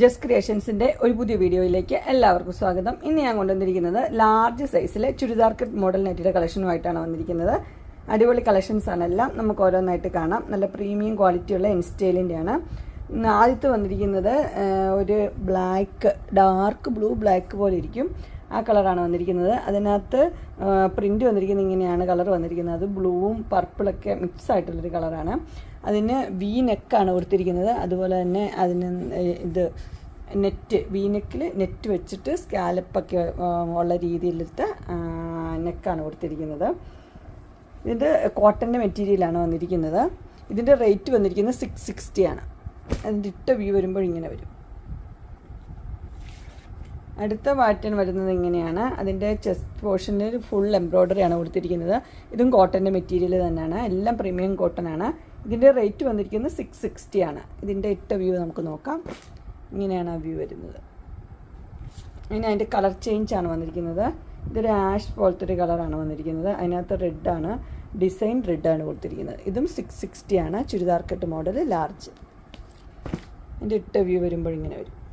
Just ക്രിയേഷൻസിന്റെ ഒരു പുതിയ വീഡിയോയിലേക്ക് എല്ലാവർക്കും സ്വാഗതം. ഇന്ന് ഞാൻ കൊണ്ടുവന്നിരിക്കുന്നത് ലാർജ് സൈസിലെ ചുരിദാർ കട്ട് മോഡൽ നെറ്റിയുടെ കളക്ഷനുമായിട്ടാണ് വന്നിരിക്കുന്നത്. അടിപൊളി കളക്ഷൻസ് ആണ് എല്ലാം. നമുക്ക് ഓരോന്നായിട്ട് കാണാം. നല്ല പ്രീമിയം ക്വാളിറ്റിയുള്ള ഇൻസ്റ്റൈലിന്റെയാണ് ആദ്യത്തെ വന്നിരിക്കുന്നത് ഒരു ബ്ലാക്ക് ഡാർക്ക് ബ്ലൂ ബ്ലാക്ക് പോലെ ഇരിക്കും. ആ കളറാണ് വന്നിരിക്കുന്നത്. അതിനകത്ത് പ്രിന്റ് വന്നിരിക്കുന്നത് ഇങ്ങനെയാണ്. കളർ വന്നിരിക്കുന്നത്. അത് ബ്ലൂവും പർപ്പിളൊക്കെ മിക്സ് ആയിട്ടുള്ളൊരു കളറാണ്. അതിന് വി നെക്കാണ് കൊടുത്തിരിക്കുന്നത്. അതുപോലെ തന്നെ അതിന് ഇത് നെറ്റ് വി നെക്കിൽ നെറ്റ് വെച്ചിട്ട് സ്കാലപ്പൊക്കെ ഉള്ള രീതിയിലത്തെ നെക്കാണ് കൊടുത്തിരിക്കുന്നത്. ഇതിന്റെ കോട്ടന്റെ മെറ്റീരിയലാണ് വന്നിരിക്കുന്നത്. ഇതിന്റെ റേറ്റ് വന്നിരിക്കുന്നത് സിക്സ് സിക്സ്റ്റി ആണ്. അതിന്റെ ഇട്ട വ്യൂ വരുമ്പോൾ ഇങ്ങനെ വരും. അടുത്ത പാറ്റേൺ വരുന്നത് ഇങ്ങനെയാണ്. അതിന്റെ ചെസ്റ്റ് പോർഷനിൽ ഫുൾ എംബ്രോയ്ഡറി ആണ് കൊടുത്തിരിക്കുന്നത്. ഇതും കോട്ടന്റെ മെറ്റീരിയൽ തന്നെയാണ്. എല്ലാം പ്രീമിയം കോട്ടൺ ആണ്. ഇതിന്റെ റേറ്റ് വന്നിരിക്കുന്നത് സിക്സ് സിക്സ്റ്റി ആണ്. ഇതിന്റെ ഇട്ട വ്യൂ നമുക്ക് നോക്കാം. ഇങ്ങനെയാണ് ആ വ്യൂ വരുന്നത്. ഇനി അതിന്റെ കളർ ചേഞ്ച് ആണ് വന്നിരിക്കുന്നത്. ഇതൊരു ആഷ് പോലത്തെ ഒരു കളറാണ് വന്നിരിക്കുന്നത്. അതിനകത്ത് റെഡാണ് ഡിസൈൻ റെഡാണ് കൊടുത്തിരിക്കുന്നത്. ഇതും സിക്സ് സിക്സ്റ്റി ആണ്. ചുരിദാർ കട്ട് മോഡൽ ലാർജ് അതിന്റെ ഇട്ട വ്യൂ വരുമ്പോൾ ഇങ്ങനെ വരും.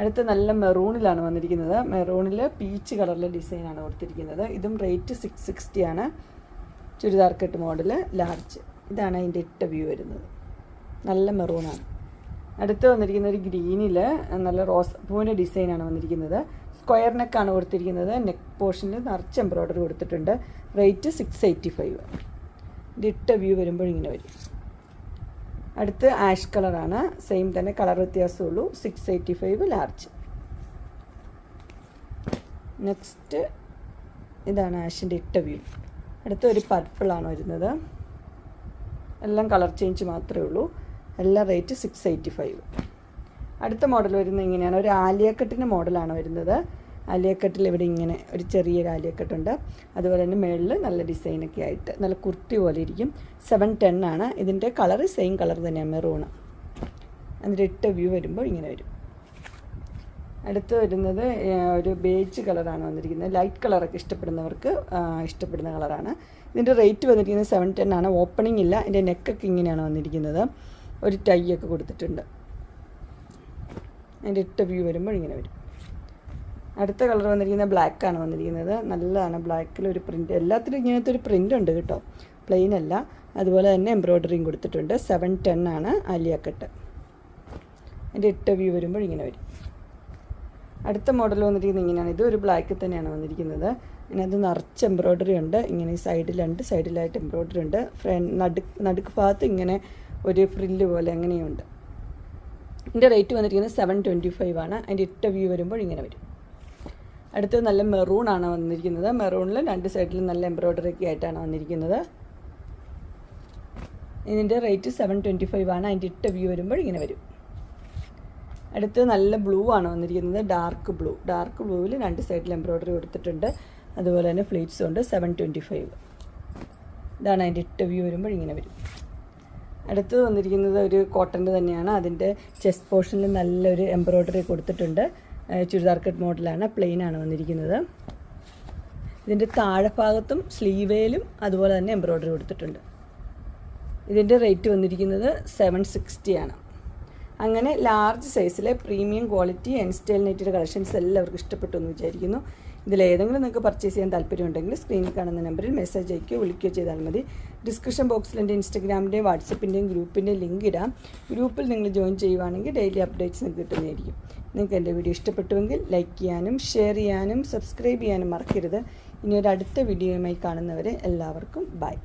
അടുത്ത നല്ല മെറൂണിലാണ് വന്നിരിക്കുന്നത്. മെറൂണിൽ പീച്ച് കളറിലെ ഡിസൈനാണ് കൊടുത്തിരിക്കുന്നത്. ഇതും റേറ്റ് സിക്സ് സിക്സ്റ്റി ആണ്. ചുരിദാർ കെട്ട് മോഡൽ ലാർജ് ഇതാണ് അതിന്റെ ഇട്ട വ്യൂ വരുന്നത്. നല്ല മെറൂണാണ്. അടുത്ത് വന്നിരിക്കുന്ന ഒരു ഗ്രീനിൽ നല്ല റോസ് പൂവിന്റെ ഡിസൈനാണ് വന്നിരിക്കുന്നത്. സ്ക്വയർ നെക്കാണ് കൊടുത്തിരിക്കുന്നത്. നെക്ക് പോർഷനിൽ നിറച്ച് എംബ്രോയ്ഡറി കൊടുത്തിട്ടുണ്ട്. റേറ്റ് സിക്സ് എയ്റ്റി ഫൈവ് ഇതിന്റെ ഇട്ട വ്യൂ വരുമ്പോൾ ഇങ്ങനെ വരും. അടുത്ത് ആഷ് കളറാണ് സെയിം തന്നെ colour വ്യത്യാസമുള്ളൂ six eighty five large next ഇതാണ് ആഷിന്റെ ഇട്ട വ്യൂ അടുത്ത ഒരു പർപ്പിളാണ് വരുന്നത്. എല്ലാം കളർ ചേഞ്ച് മാത്രമേ ഉള്ളൂ. എല്ലാ റേറ്റ് സിക്സ് എയ്റ്റി ഫൈവ് അടുത്ത മോഡൽ വരുന്നത് ഇങ്ങനെയാണ്. ഒരു ആലിയക്കട്ടിന്റെ മോഡലാണ് വരുന്നത്. ആലിയക്കട്ടിൽ ഇവിടെ ഇങ്ങനെ ഒരു ചെറിയൊരു ആലിയക്കട്ടുണ്ട് അതുപോലെ തന്നെ മേളിൽ നല്ല ഡിസൈനൊക്കെ ആയിട്ട് നല്ല കുർത്തി പോലെ ഇരിക്കും. സെവൻ ടെൻ ആണ്. ഇതിന്റെ കളർ സെയിം കളർ തന്നെയാണ് മെറൂണ് അതിന്റെ ഇട്ട വ്യൂ വരുമ്പോൾ ഇങ്ങനെ വരും. അടുത്ത് വരുന്നത് ഒരു ബേജ് കളറാണ് വന്നിരിക്കുന്നത്. ലൈറ്റ് കളറൊക്കെ ഇഷ്ടപ്പെടുന്നവർക്ക് ഇഷ്ടപ്പെടുന്ന കളറാണ് ഇതിന്റെ റേറ്റ് വന്നിരിക്കുന്നത് സെവൻ ടെൻ ആണ്. ഓപ്പണിംഗ് ഇല്ല. ഇതിന്റെ നെക്കൊക്കെ ഇങ്ങനെയാണ് വന്നിരിക്കുന്നത്. ഒരു ടൈ ഒക്കെ കൊടുത്തിട്ടുണ്ട്. അതിന്റെ ഇട്ട വ്യൂ വരുമ്പോൾ ഇങ്ങനെ വരും. അടുത്ത കളർ വന്നിരിക്കുന്നത് ബ്ലാക്ക് ആണ് വന്നിരിക്കുന്നത്. നല്ലതാണ് ബ്ലാക്കിൽ ഒരു പ്രിന്റ് എല്ലാത്തിലും ഇങ്ങനത്തെ ഒരു പ്രിന്റ് ഉണ്ട് കേട്ടോ. പ്ലെയിൻ അല്ല. അതുപോലെ തന്നെ എംബ്രോയ്ഡറിയും കൊടുത്തിട്ടുണ്ട്. സെവൻ ടെൻ ആണ് അലിയക്കെട്ട്. അതിന്റെ ഇട്ട വ്യൂ വരുമ്പോൾ ഇങ്ങനെ വരും. അടുത്ത മോഡൽ വന്നിരിക്കുന്നത് ഇങ്ങനെയാണ്. ഇത് ഒരു ബ്ലാക്കിൽ തന്നെയാണ് വന്നിരിക്കുന്നത്. ഇതിനകത്ത് നിറച്ച് എംബ്രോയ്ഡറി ഉണ്ട്. ഇങ്ങനെ സൈഡിൽ രണ്ട് സൈഡിലായിട്ട് എംബ്രോയ്ഡറി ഉണ്ട്. ഫ്രണ്ട് നടുക്ക് നടുക്ക് ഭാഗത്ത് ഇങ്ങനെ ഒരു ഫ്രില്ല് പോലെ അങ്ങനെയുണ്ട്. ഇതിന്റെ റേറ്റ് വന്നിരിക്കുന്നത് സെവൻ ട്വന്റി ഫൈവ് ആണ്. അതിന്റെ ഇട്ട വ്യൂ വരുമ്പോൾ ഇങ്ങനെ വരും. അടുത്തത് നല്ല മെറൂൺ ആണ് വന്നിരിക്കുന്നത്. മെറൂണിൽ രണ്ട് സൈഡിൽ നല്ല എംബ്രോയ്ഡറി ഒക്കെ ആയിട്ടാണ് വന്നിരിക്കുന്നത്. ഇതിന്റെ റേറ്റ് സെവൻ ട്വന്റി ഫൈവ് ആണ്. അതിന്റെ ഇട്ട വ്യൂ വരുമ്പോൾ ഇങ്ങനെ വരും. അടുത്ത് നല്ല ബ്ലൂ ആണ് വന്നിരിക്കുന്നത്. Dark blue. ഡാർക്ക് ബ്ലൂവിൽ രണ്ട് സൈഡിൽ എംബ്രോയ്ഡറി കൊടുത്തിട്ടുണ്ട്. അതുപോലെ തന്നെ ഫ്ലീറ്റ്സും ഉണ്ട്. Seven twenty five. ഇതാണ് അതിന്റെ ഇട്ട വ്യൂ വരുമ്പോൾ ഇങ്ങനെ വരും. അടുത്ത് വന്നിരിക്കുന്നത് ഒരു കോട്ടന്റെ തന്നെയാണ്. അതിന്റെ ചെസ്റ്റ് പോർഷനിൽ നല്ലൊരു എംബ്രോയ്ഡറി കൊടുത്തിട്ടുണ്ട്. ചുരിദാർ കട്ട് മോഡലാണ് പ്ലെയിനാണ് വന്നിരിക്കുന്നത്. ഇതിന്റെ താഴെ ഭാഗത്തും സ്ലീവേലും അതുപോലെ തന്നെ എംബ്രോയ്ഡറി കൊടുത്തിട്ടുണ്ട്. ഇതിന്റെ റേറ്റ് വന്നിരിക്കുന്നത് സെവൻ സിക്സ്റ്റി ആണ്. അങ്ങനെ ലാർജ് സൈസിലെ പ്രീമിയം ക്വാളിറ്റി ആൻഡ് സ്റ്റൈൽ നെറ്റിയുടെ കളക്ഷൻസ് എല്ലാവർക്കും ഇഷ്ടപ്പെട്ടു എന്ന് വിചാരിക്കുന്നു. ഇതിലേതെങ്കിലും നിങ്ങൾക്ക് പർച്ചേസ് ചെയ്യാൻ താല്പര്യമുണ്ടെങ്കിൽ സ്ക്രീനിൽ കാണുന്ന നമ്പറിൽ മെസ്സേജ് അയക്കുകയോ വിളിക്കുകയോ ചെയ്താൽ മതി. ഡിസ്ക്രിപ്ഷൻ ബോക്സിൽ എന്റെ ഇൻസ്റ്റഗ്രാമിന്റെയും വാട്സപ്പിന്റെയും ഗ്രൂപ്പിന്റെയും ലിങ്ക് ഇടാം. ഗ്രൂപ്പിൽ നിങ്ങൾ ജോയിൻ ചെയ്യുവാണെങ്കിൽ ഡെയിലി അപ്ഡേറ്റ്സ് നിങ്ങൾക്ക് കിട്ടുന്നതായിരിക്കും. നിങ്ങൾക്ക് എന്റെ വീഡിയോ ഇഷ്ടപ്പെട്ടുവെങ്കിൽ ലൈക്ക് ചെയ്യാനും ഷെയർ ചെയ്യാനും സബ്സ്ക്രൈബ് ചെയ്യാനും മറക്കരുത്. ഇനി ഒരു അടുത്ത വീഡിയോയുമായി കാണുന്നവരെ എല്ലാവർക്കും ബൈ